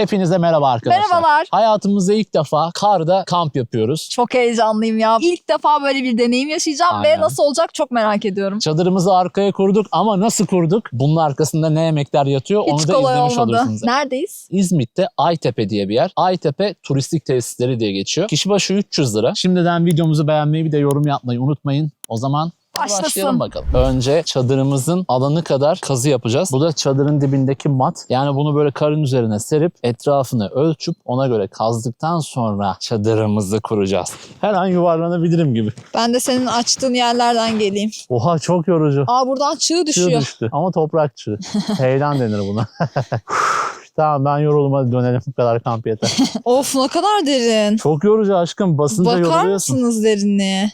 Hepinize merhaba arkadaşlar. Merhabalar. Hayatımızda ilk defa karda kamp yapıyoruz. Çok heyecanlıyım ya. İlk defa böyle bir deneyim yaşayacağım Aynen. ve nasıl olacak çok merak ediyorum. Çadırımızı arkaya kurduk ama nasıl kurduk? Bunun arkasında ne yemekler yatıyor onu Hiç da kolay izlemiş olmadı. olursunuz. Neredeyiz? İzmit'te Aytepe diye bir yer. Aytepe turistik tesisleri diye geçiyor. Kişi başı 300 lira. Şimdiden videomuzu beğenmeyi bir de yorum yapmayı unutmayın. O zaman Başlasın. Başlayalım bakalım. Önce çadırımızın alanı kadar kazı yapacağız. Bu da çadırın dibindeki mat. Yani bunu böyle karın üzerine serip etrafını ölçüp ona göre kazdıktan sonra çadırımızı kuracağız. Her an yuvarlanabilirim gibi. Ben de senin açtığın yerlerden geleyim. Oha çok yorucu. Aa buradan çığ Çığ düşüyor. düştü. Ama toprak çığ. Heyelan denir buna. tamam ben yoruldum hadi dönelim. Bu kadar kamp yeter. of ne kadar derin. Çok yorucu aşkım. Basınca Bakar yoruluyorsun. mısınız derinliğe?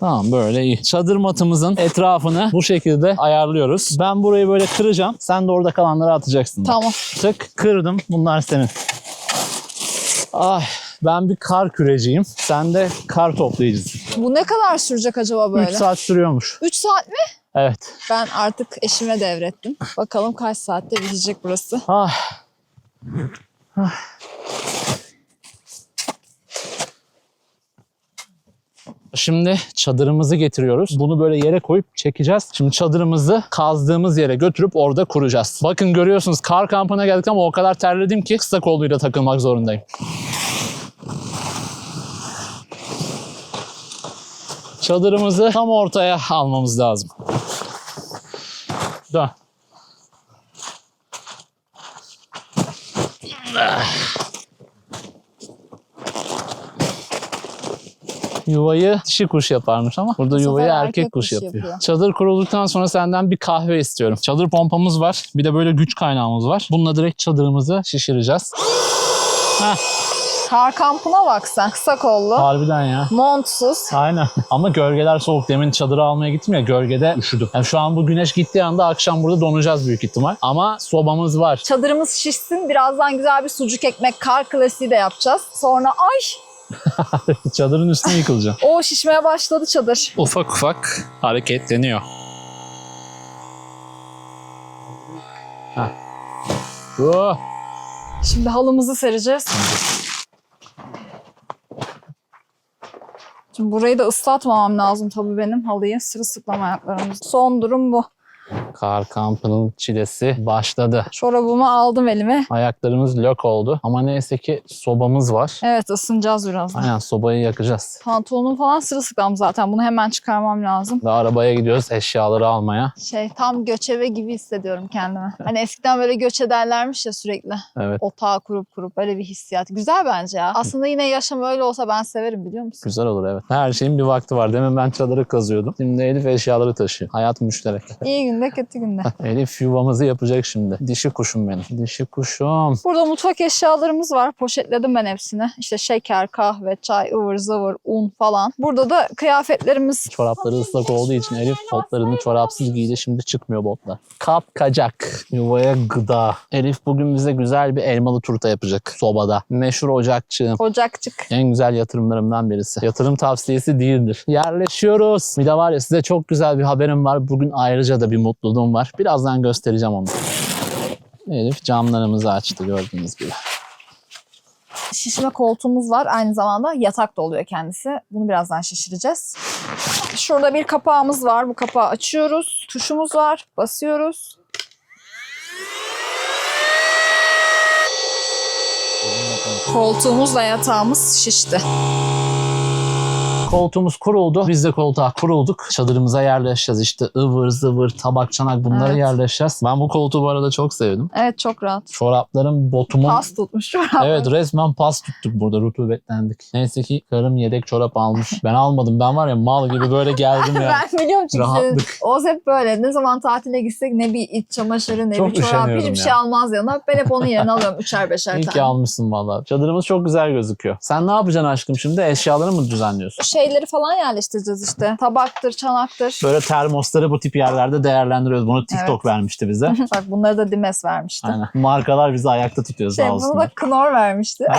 Tamam böyle iyi. Çadır matımızın etrafını bu şekilde ayarlıyoruz. Ben burayı böyle kıracağım. Sen de orada kalanları atacaksın. Tamam. Tık kırdım. Bunlar senin. Ay ben bir kar küreciyim. Sen de kar toplayıcısın. Bu ne kadar sürecek acaba 3 böyle? saat sürüyormuş. 3 saat mi? Evet. Ben artık eşime devrettim. Bakalım kaç saatte bitecek burası. Ah. Ah. Şimdi çadırımızı getiriyoruz. Bunu böyle yere koyup çekeceğiz. Şimdi çadırımızı kazdığımız yere götürüp orada kuracağız. Bakın görüyorsunuz kar kampına geldik ama o kadar terledim ki kısa kolluyla takılmak zorundayım. Çadırımızı tam ortaya almamız lazım. Dön. Yuvayı dişi kuş yaparmış ama burada yuvayı erkek, erkek kuş kuş yapıyor. yapıyor. Çadır kurulduktan sonra senden bir kahve istiyorum. Çadır pompamız var. Bir de böyle güç kaynağımız var. Bununla direkt çadırımızı şişireceğiz. Heh, Kar kampına bak sen. Kısa kollu. harbiden ya. Montsuz. Aynen. Ama gölgeler soğuk. Demin çadırı almaya gittim ya gölgede üşüdüm. Yani şu an bu güneş gittiği anda akşam burada donacağız büyük ihtimal. Ama sobamız var. Çadırımız şişsin. Birazdan güzel bir sucuk ekmek kar klasiği de yapacağız. Sonra ay Çadırın üstüne yıkılacağım. o şişmeye başladı çadır. Ufak ufak hareketleniyor. Heh. Oh. Şimdi halımızı sereceğiz. Şimdi burayı da ıslatmamam lazım tabii benim halıyı. Sırılsıklam ayaklarımız. Son durum bu. Kar kampının çilesi başladı. Çorabımı aldım elime. Ayaklarımız lök oldu. Ama neyse ki sobamız var. Evet ısınacağız birazdan. Aynen sobayı yakacağız. Pantolonum falan sırılsıklam zaten. Bunu hemen çıkarmam lazım. Daha arabaya gidiyoruz eşyaları almaya. Şey tam göçebe gibi hissediyorum kendimi. Hani eskiden böyle göç ederlermiş ya sürekli. Evet. Otağı kurup kurup böyle bir hissiyat. Güzel bence ya. Aslında yine yaşam öyle olsa ben severim biliyor musun? Güzel olur evet. Her şeyin bir vakti var. Demin ben çadırı kazıyordum. Şimdi Elif eşyaları taşıyor. Hayat müşterek. İyi günde kötü günde. Elif yuvamızı yapacak şimdi. Dişi kuşum benim. Dişi kuşum. Burada mutfak eşyalarımız var. Poşetledim ben hepsini. İşte şeker, kahve, çay, ıvır zıvır, un falan. Burada da kıyafetlerimiz. Çorapları ıslak olduğu için Elif botlarını çorapsız giydi. Şimdi çıkmıyor botlar. Kap kacak. Yuvaya gıda. Elif bugün bize güzel bir elmalı turta yapacak sobada. Meşhur ocakçı. Ocakçık. En güzel yatırımlarımdan birisi. Yatırım tavsiyesi değildir. Yerleşiyoruz. Bir de var ya size çok güzel bir haberim var. Bugün ayrıca da bir mutluluğum var. Birazdan göstereceğim onu. Elif camlarımızı açtı gördüğünüz gibi. Şişme koltuğumuz var. Aynı zamanda yatak da oluyor kendisi. Bunu birazdan şişireceğiz. Şurada bir kapağımız var. Bu kapağı açıyoruz. Tuşumuz var. Basıyoruz. Koltuğumuzla yatağımız şişti. Koltuğumuz kuruldu. Biz de koltuğa kurulduk. Çadırımıza yerleşeceğiz. İşte ıvır zıvır, tabak çanak bunları Evet. yerleşeceğiz. Ben bu koltuğu bu arada çok sevdim. Evet çok rahat. Çoraplarım botumun... Pas tutmuş çorap. Evet resmen pas tuttuk burada rutubetlendik. Neyse ki karım yedek çorap almış. Ben almadım. Ben var ya mal gibi böyle geldim ya. Ben biliyorum çünkü Rahatlık. Oğuz hep böyle. Ne zaman tatile gitsek ne bir iç çamaşırı ne Çok bir çorap üşeniyorum hiçbir ya. şey almaz yanına. Ben hep onun yerine alıyorum üçer beşer İyi ki tane. almışsın valla. Çadırımız çok güzel gözüküyor. Sen ne yapacaksın aşkım şimdi? Eşyaları mı düzenliyorsun? Şey şeyleri falan yerleştireceğiz işte. Tabaktır, çanaktır. Böyle termosları bu tip yerlerde değerlendiriyoruz. Bunu TikTok Evet. vermişti bize. Bak bunları da Dimes vermişti. Aynen. Markalar bizi ayakta tutuyor Şey, sağ bunu da olsunlar. Knorr vermişti.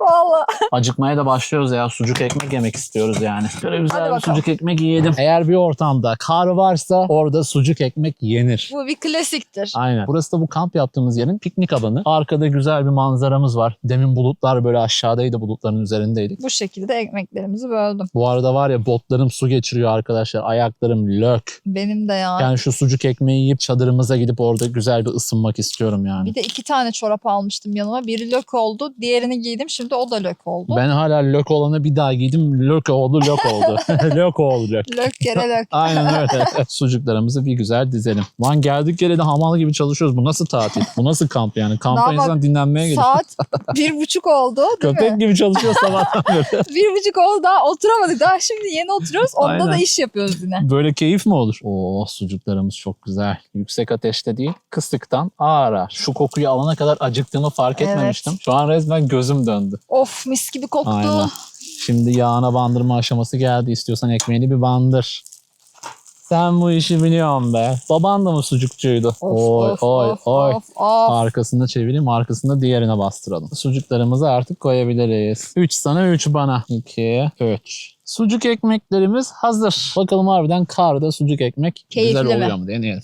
Valla. Acıkmaya da başlıyoruz ya. Sucuk ekmek yemek istiyoruz yani. Şöyle güzel bir sucuk ekmek yiyelim. Eğer bir ortamda kar varsa orada sucuk ekmek yenir. Bu bir klasiktir. Aynen. Burası da bu kamp yaptığımız yerin piknik alanı. Arkada güzel bir manzaramız var. Demin bulutlar böyle aşağıdaydı bulutların üzerindeydik. Bu şekilde ekmeklerimizi böldüm. Bu arada var ya botlarım su geçiriyor arkadaşlar. Ayaklarım lök. Benim de ya. Yani şu sucuk ekmeği yiyip çadırımıza gidip orada güzel bir ısınmak istiyorum yani. Bir de iki tane çorap almıştım yanıma. Biri lök oldu. Diğerini giydim. Şimdi o da lök oldu. Ben hala lök olanı bir daha giydim. Lök oldu, lök oldu. lök oldu, lök. Lök kere lök. Aynen öyle. Sucuklarımızı bir güzel dizelim. Lan geldik yere de hamal gibi çalışıyoruz. Bu nasıl tatil? Bu nasıl kamp yani? Kampa insan dinlenmeye geliyor. Saat bir buçuk oldu değil Köpek mi? gibi çalışıyor sabahtan beri. Bir buçuk oldu daha oturamadık. Daha şimdi yeni oturuyoruz. Onda Aynen. da iş yapıyoruz yine. Böyle keyif mi olur? Oo sucuklarımız çok güzel. Yüksek ateşte değil, kısıktan ağır ağır. Şu kokuyu alana kadar acıktığımı fark Evet. etmemiştim. Şu an resmen gözüm döndü. Of mis gibi koktu. Aynen. Şimdi yağına bandırma aşaması geldi. İstiyorsan ekmeğini bir bandır. Sen bu işi biliyorsun be. Baban da mı sucukçuydu? Of, oy of, oy of, oy. of, of. Arkasını çevireyim, arkasını diğerine bastıralım. Sucuklarımızı artık koyabiliriz. 3 sana 3 bana. 2, 3. Sucuk ekmeklerimiz hazır. Bakalım harbiden karda sucuk ekmek Keyifli güzel mi? oluyor mu? Deneyelim.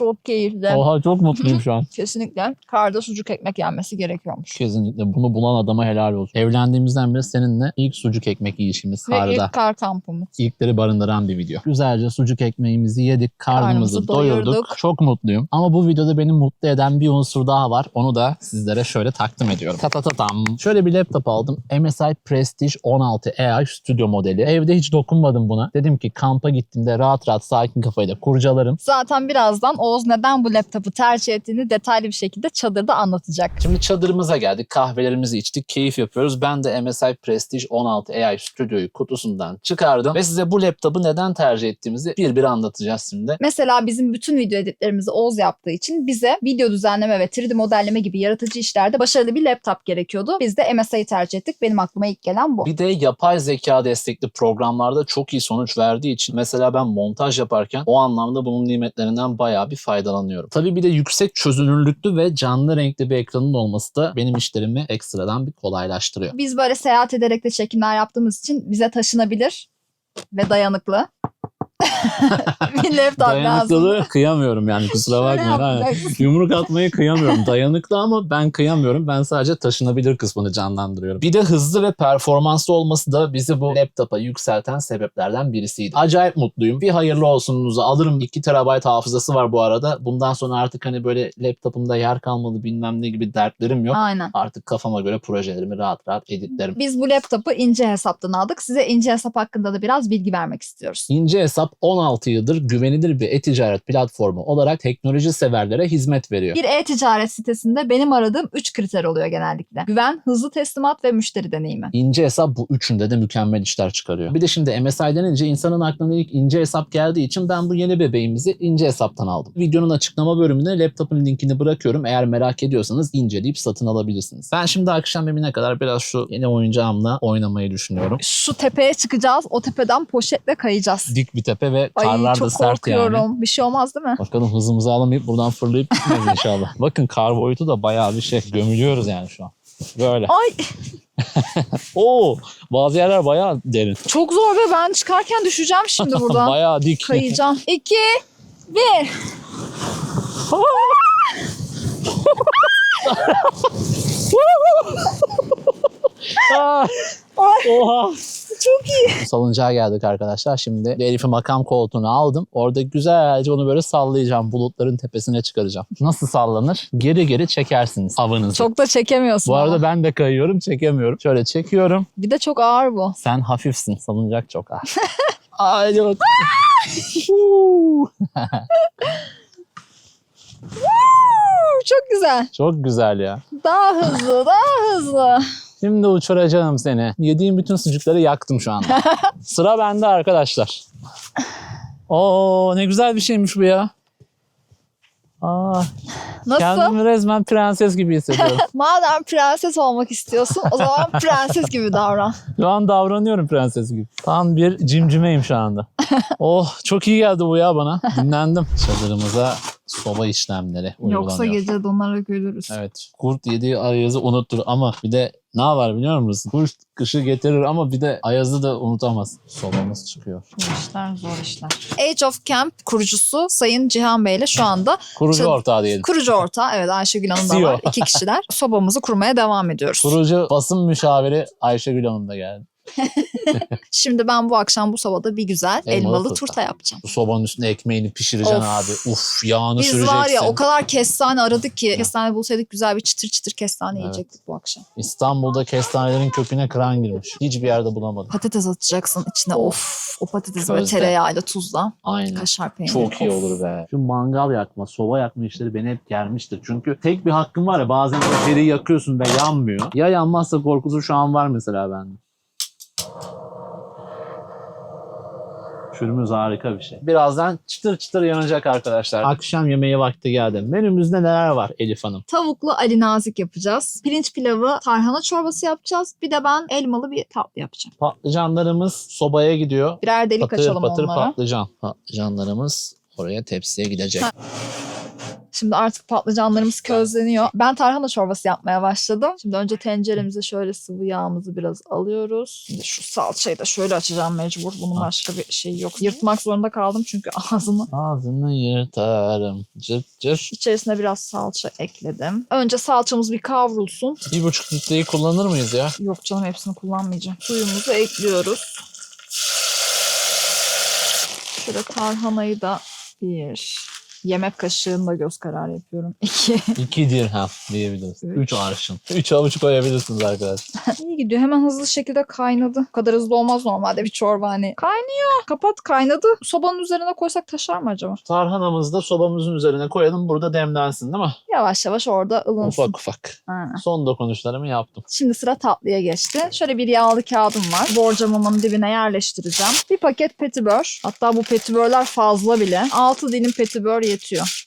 Çok keyifli. Oha çok mutluyum şu an. Kesinlikle karda sucuk ekmek yenmesi gerekiyormuş. Kesinlikle bunu bulan adama helal olsun. Evlendiğimizden beri seninle ilk sucuk ekmek yiyişimiz Ve karda. ilk kar kampımız. İlkleri barındıran bir video. Güzelce sucuk ekmeğimizi yedik, karnımızı Karnımızı doyurduk. doyurduk. Çok mutluyum. Ama bu videoda beni mutlu eden bir unsur daha var. Onu da sizlere şöyle takdim ediyorum. Ta ta ta tam. Şöyle bir laptop aldım. MSI Prestige 16 AI Studio modeli. Evde hiç dokunmadım buna. Dedim ki kampa gittiğimde rahat rahat sakin kafayla kurcalarım. Zaten birazdan Oğuz neden bu laptopu tercih ettiğini detaylı bir şekilde çadırda anlatacak. Şimdi çadırımıza geldik. Kahvelerimizi içtik. Keyif yapıyoruz. Ben de MSI Prestige 16 AI Studio'yu kutusundan çıkardım. Ve size bu laptopu neden tercih ettiğimizi bir bir anlatacağız şimdi. Mesela bizim bütün video editlerimizi Oğuz yaptığı için bize video düzenleme ve 3D modelleme gibi yaratıcı işlerde başarılı bir laptop gerekiyordu. Biz de MSI'yi tercih ettik. Benim aklıma ilk gelen bu. Bir de yapay zeka destekli programlarda çok iyi sonuç verdiği için mesela ben montaj yaparken o anlamda bunun nimetlerinden bayağı bir faydalanıyorum. Tabii bir de yüksek çözünürlüklü ve canlı renkli bir ekranın olması da benim işlerimi ekstradan bir kolaylaştırıyor. Biz böyle seyahat ederek de çekimler yaptığımız için bize taşınabilir ve dayanıklı bir laptop lazım. Dayanıklılığı kıyamıyorum yani kusura bakmayın. Yapacaksın. Yumruk atmayı kıyamıyorum. Dayanıklı ama ben kıyamıyorum. Ben sadece taşınabilir kısmını canlandırıyorum. Bir de hızlı ve performanslı olması da bizi bu laptopa yükselten sebeplerden birisiydi. Acayip mutluyum. Bir hayırlı olsununuzu alırım. 2 terabayt hafızası var bu arada. Bundan sonra artık hani böyle laptopumda yer kalmadı bilmem ne gibi dertlerim yok. Aynen. Artık kafama göre projelerimi rahat rahat editlerim. Biz bu laptopu ince hesaptan aldık. Size ince hesap hakkında da biraz bilgi vermek istiyoruz. İnce Hesap 16 yıldır güvenilir bir e-ticaret platformu olarak teknoloji severlere hizmet veriyor. Bir e-ticaret sitesinde benim aradığım 3 kriter oluyor genellikle. Güven, hızlı teslimat ve müşteri deneyimi. İnce hesap bu üçünde de mükemmel işler çıkarıyor. Bir de şimdi MSI denince insanın aklına ilk ince hesap geldiği için ben bu yeni bebeğimizi ince hesaptan aldım. Videonun açıklama bölümüne laptopun linkini bırakıyorum. Eğer merak ediyorsanız inceleyip satın alabilirsiniz. Ben şimdi akşam yemeğine kadar biraz şu yeni oyuncağımla oynamayı düşünüyorum. Şu tepeye çıkacağız. O tepeden poşetle kayacağız. Dik bir tepe ve Ay karlar da çok sert korkuyorum. yani. Bir şey olmaz değil mi? Bakalım hızımızı alamayıp buradan fırlayıp gitmeyiz inşallah. Bakın kar boyutu da bayağı bir şey. Gömülüyoruz yani şu an. Böyle. Ay Oo, bazı yerler bayağı derin. çok zor ve ben çıkarken düşeceğim şimdi buradan. bayağı dik. Kayacağım. 2 1 Ay Oha. çok iyi. Salıncağa geldik arkadaşlar. Şimdi Elif'i makam koltuğuna aldım. Orada güzelce onu böyle sallayacağım. Bulutların tepesine çıkaracağım. Nasıl sallanır? Geri geri çekersiniz avınızı. Çok da çekemiyorsun Bu arada ama. ben de kayıyorum, çekemiyorum. Şöyle çekiyorum. Bir de çok ağır bu. Sen hafifsin. Salıncak çok ağır. Haydi bak. Çok güzel. çok güzel ya. Daha hızlı, daha hızlı. Şimdi uçuracağım seni. Yediğim bütün sucukları yaktım şu anda. Sıra bende arkadaşlar. Oo ne güzel bir şeymiş bu ya. Aa, Nasıl? Kendimi resmen prenses gibi hissediyorum. Madem prenses olmak istiyorsun o zaman prenses gibi davran. Şu an davranıyorum prenses gibi. Tam bir cimcimeyim şu anda. oh çok iyi geldi bu ya bana. Dinlendim. Çadırımıza soba işlemleri uygulanıyor. Yoksa gece donarak ölürüz. Evet. Kurt yediği ayazı unutur ama bir de ne var biliyor musun? Kurt kışı getirir ama bir de ayazı da unutamaz. Sobamız çıkıyor. Bu işler zor işler. Age of Camp kurucusu Sayın Cihan Bey ile şu anda Kurucu ortağı diyelim. kurucu ortağı. Evet Ayşegül Hanım da CEO. var. İki kişiler. Sobamızı kurmaya devam ediyoruz. Kurucu basın müşaviri Ayşegül Hanım da geldi. Şimdi ben bu akşam bu sobada bir güzel Elmalı elmalı, turta. turta yapacağım. Bu sobanın üstüne ekmeğini pişireceksin Of. abi. Uf yağını Biz süreceksin. var ya o kadar kestane aradık ki kestane bulsaydık güzel bir çıtır çıtır kestane Evet. yiyecektik bu akşam. İstanbul'da kestanelerin köküne kıran girmiş. Hiçbir yerde bulamadım. Patates atacaksın içine of. O patates böyle tereyağıyla tuzla. Aynen. Kaşar peyniri. Çok iyi Of. olur be. Şu mangal yakma, soba yakma işleri beni hep germiştir. Çünkü tek bir hakkım var ya bazen o deriyi yakıyorsun ve yanmıyor. Ya yanmazsa korkusu şu an var mesela bende. Şürümüz harika bir şey. Birazdan çıtır çıtır yanacak arkadaşlar. Akşam yemeği vakti geldi. Menümüzde neler var Elif Hanım? Tavuklu Ali Nazik yapacağız. Pirinç pilavı, tarhana çorbası yapacağız. Bir de ben elmalı bir tatlı yapacağım. Patlıcanlarımız sobaya gidiyor. Birer delik Patır açalım patır onlara. patlıcan. Patlıcanlarımız oraya tepsiye gidecek. Ha. Şimdi artık patlıcanlarımız közleniyor. Ben tarhana çorbası yapmaya başladım. Şimdi önce tenceremize şöyle sıvı yağımızı biraz alıyoruz. Şimdi şu salçayı da şöyle açacağım mecbur. Bunun Aç. başka bir şeyi yok. Yırtmak zorunda kaldım çünkü ağzını. Ağzını yırtarım. Cırt cırt. İçerisine biraz salça ekledim. Önce salçamız bir kavrulsun. Bir buçuk litreyi kullanır mıyız ya? Yok canım hepsini kullanmayacağım. Suyumuzu ekliyoruz. Şöyle tarhanayı da bir yemek kaşığında göz kararı yapıyorum. İki. İki dirhem diyebiliriz. Üç. Üç arşın. Üç avuç koyabilirsiniz arkadaşlar. İyi gidiyor. Hemen hızlı şekilde kaynadı. Bu kadar hızlı olmaz normalde bir çorba hani. Kaynıyor. Kapat kaynadı. Sobanın üzerine koysak taşar mı acaba? Tarhanamızı da sobamızın üzerine koyalım. Burada demlensin değil mi? Yavaş yavaş orada ılınsın. Ufak ufak. Aynen. Son dokunuşlarımı yaptım. Şimdi sıra tatlıya geçti. Şöyle bir yağlı kağıdım var. Borcamımın dibine yerleştireceğim. Bir paket petibör. Hatta bu petibörler fazla bile. 6 dilim petibör yetiyor.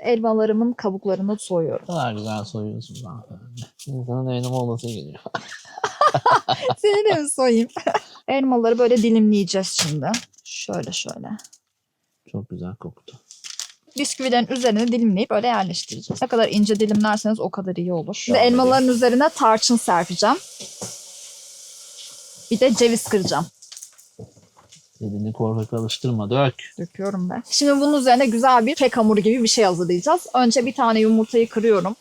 Elmalarımın kabuklarını soyuyorum. Ne kadar güzel soyuyorsunuz hanımefendi. İnsanın elim olması geliyor. Seni de mi soyayım? Elmaları böyle dilimleyeceğiz şimdi. Şöyle şöyle. Çok güzel koktu. bisküvilerin üzerine dilimleyip böyle yerleştireceğiz. Ne kadar ince dilimlerseniz o kadar iyi olur. Şimdi elmaların üzerine tarçın serpeceğim. Bir de ceviz kıracağım. Elini korkak alıştırma dök. Döküyorum ben. Şimdi bunun üzerine güzel bir kek hamuru gibi bir şey hazırlayacağız. Önce bir tane yumurtayı kırıyorum.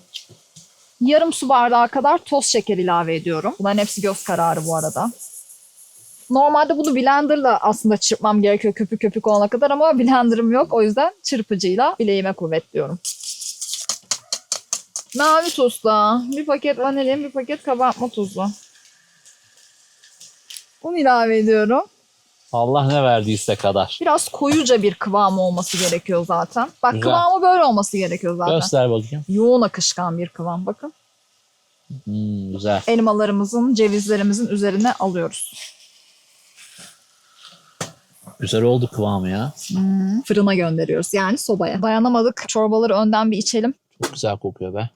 Yarım su bardağı kadar toz şeker ilave ediyorum. Bunların hepsi göz kararı bu arada. Normalde bunu blenderla aslında çırpmam gerekiyor köpük köpük olana kadar ama blenderım yok. O yüzden çırpıcıyla bileğime kuvvetliyorum. Mavi tuzla, bir paket vanilin, bir paket kabartma tuzu. Un ilave ediyorum. Allah ne verdiyse kadar. Biraz koyuca bir kıvam olması gerekiyor zaten. Bak Güzel. kıvamı böyle olması gerekiyor zaten. Göster bakayım. Yoğun akışkan bir kıvam bakın. Hmm, güzel. Elmalarımızın, cevizlerimizin üzerine alıyoruz. Güzel oldu kıvamı ya. Fırına gönderiyoruz yani sobaya. Dayanamadık. Çorbaları önden bir içelim. Çok güzel kokuyor be.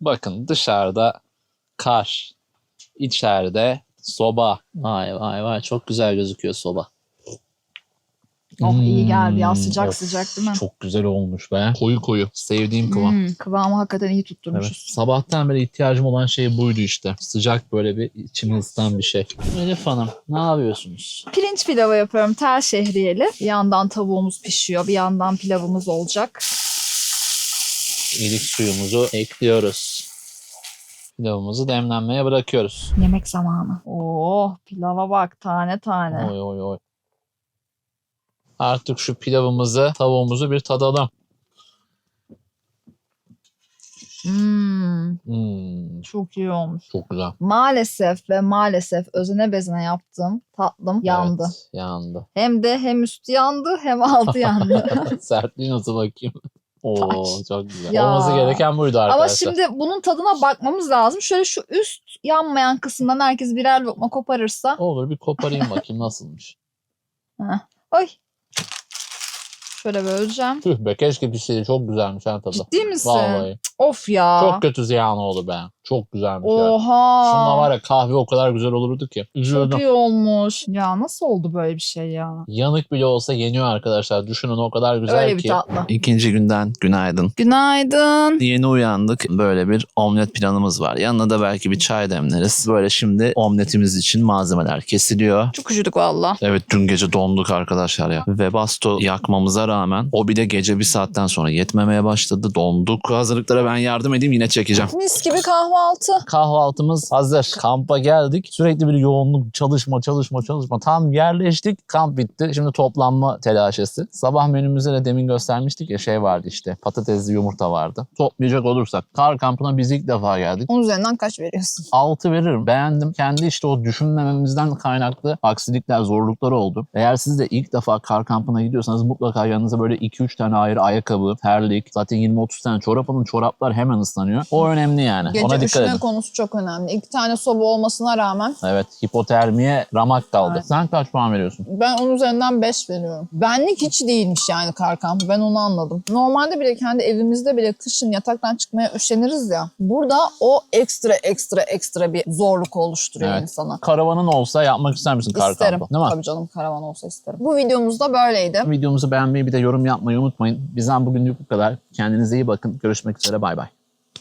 Bakın dışarıda kar. içeride soba. Vay vay vay çok güzel gözüküyor soba. Oh iyi geldi ya Hmm, sıcak of, sıcak değil mi? Çok güzel olmuş be. Koyu koyu. Sevdiğim kıvam. Hmm, kıvamı hakikaten iyi Evet. tutturmuşuz. Sabahtan beri ihtiyacım olan şey buydu işte. Sıcak böyle bir içimi ısıtan bir şey. Elif Hanım ne yapıyorsunuz? Pirinç pilavı yapıyorum tel şehriyeli. Bir yandan tavuğumuz pişiyor, bir yandan pilavımız olacak. İlik suyumuzu ekliyoruz. Pilavımızı demlenmeye bırakıyoruz. Yemek zamanı. Oh pilava bak tane tane. Oy oy oy. Artık şu pilavımızı, tavuğumuzu bir tadalım. Hmm, Hmm, çok iyi olmuş. çok güzel. Maalesef ve maalesef özene bezene yaptığım tatlım yandı. Evet, yandı. Hem de hem üstü yandı hem altı yandı. Sertliği nasıl bakayım? Oo çok güzel. Ya. Olması gereken buydu arkadaşlar. Ama şimdi bunun tadına bakmamız lazım. Şöyle şu üst yanmayan kısımdan herkes birer lokma koparırsa. Olur bir koparayım bakayım nasılmış. Oy Şöyle böleceğim. Tüh be keşke pişseydi. Çok güzelmiş ha tadı. Ciddi misin? Vallahi. Of ya. Çok kötü ziyan oldu be. Çok güzelmiş ya. Oha. Şununla var ya kahve o kadar güzel olurdu ki. Üzüldüm. Çok iyi olmuş. Ya nasıl oldu böyle bir şey ya? Yanık bile olsa yeniyor arkadaşlar. Düşünün o kadar güzel Öyle ki. bir tatlı. İkinci günden günaydın. Günaydın. Yeni uyandık. Böyle bir omlet planımız var. Yanına da belki bir çay demleriz. Böyle şimdi omletimiz için malzemeler kesiliyor. Çok üşüdük valla. Evet dün gece donduk arkadaşlar ya. Webasto yakmamıza rağmen o bir de gece bir saatten sonra yetmemeye başladı. Donduk. Hazırlıklara ben yardım edeyim yine çekeceğim. Mis gibi kahvaltı. Kahvaltımız hazır. Kampa geldik. Sürekli bir yoğunluk, çalışma, çalışma, çalışma. Tam yerleştik. Kamp bitti. Şimdi toplanma telaşesi. Sabah menümüzde de demin göstermiştik ya şey vardı işte. Patatesli yumurta vardı. Toplayacak olursak kar kampına biz ilk defa geldik. Onun üzerinden kaç veriyorsun? 6 veririm. Beğendim. Kendi işte o düşünmememizden kaynaklı aksilikler, zorluklar oldu. Eğer siz de ilk defa kar kampına gidiyorsanız mutlaka yanınıza böyle 2-3 tane ayrı ayakkabı, terlik, zaten 20-30 tane çorap alın. Çoraplar hemen ıslanıyor. O önemli yani. Gece Ona dikkat edin. konusu çok önemli. İki tane soba olmasına rağmen Evet hipotermiye ramak kaldı. Evet. Sen kaç puan veriyorsun? ben onun üzerinden 5 veriyorum. Benlik hiç değilmiş yani kar kampı. Ben onu anladım. Normalde bile kendi evimizde bile kışın yataktan çıkmaya üşeniriz ya. Burada o ekstra ekstra ekstra bir zorluk oluşturuyor Evet. insana. Karavanın olsa yapmak ister misin kar İsterim. kampı? Değil mi? Tabii canım karavan olsa isterim. Bu videomuz da böyleydi. Videomuzu beğenmeyi bir de yorum yapmayı unutmayın. Bizden bugünlük bu kadar. Kendinize iyi bakın. Görüşmek üzere. Bay bay.